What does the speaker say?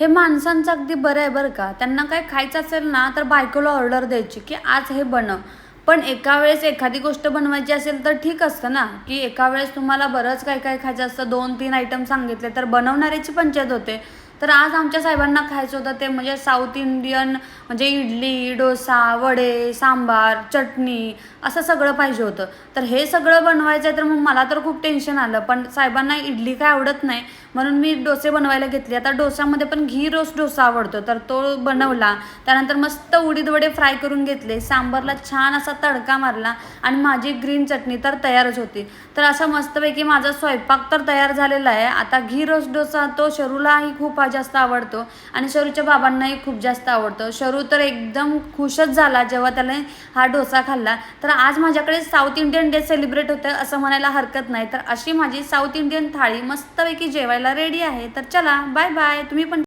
हे माणसांचं अगदी बरं आहे बरं का. त्यांना काय खायचं असेल ना तर बायकोला ऑर्डर द्यायची की आज हे बनव. पण एका वेळेस एखादी गोष्ट बनवायची असेल तर ठीक असतं ना की एका वेळेस तुम्हाला बरंच काय काय खायचं असतं. दोन तीन आयटम सांगितले तर बनवणाऱ्याची पंचायत होते. तर आज आमच्या साहेबांना खायचं होतं ते म्हणजे साऊथ इंडियन म्हणजे इडली डोसा वडे सांबार चटणी असं सगळं पाहिजे होतं. तर हे सगळं बनवायचं आहे तर मग मला तर खूप टेन्शन आलं. पण साहेबांना इडली काय आवडत नाही. म्हणून मी डोसे बनवायला घेतले. आता डोसामध्ये पण घी रोस्ट डोसा आवडतो. तर तो बनवला. त्यानंतर मस्त उडीद वडे फ्राय करून घेतले. सांबारला छान असा तडका मारला आणि माझी ग्रीन चटणी तर तयारच होती. तर असा मस्तपैकी माझा स्वयंपाक तर तयार झालेला आहे. आता घी रोस्ट डोसा तो शरूलाही खूप जास्त आवडतो. आणि शरूच्या बाबांनाही खूप जास्त आवडतो. शरू तर एकदम खुशच झाला जेव्हा त्याने हा डोसा खाल्ला. तर आज माझ्याकडे साऊथ इंडियन डे सेलिब्रेट होतं असं म्हणायला हरकत नाही. तर अशी माझी साऊथ इंडियन थाळी मस्तपैकी जेवायला रेडी आहे. तर चला बाय बाय तुम्ही पण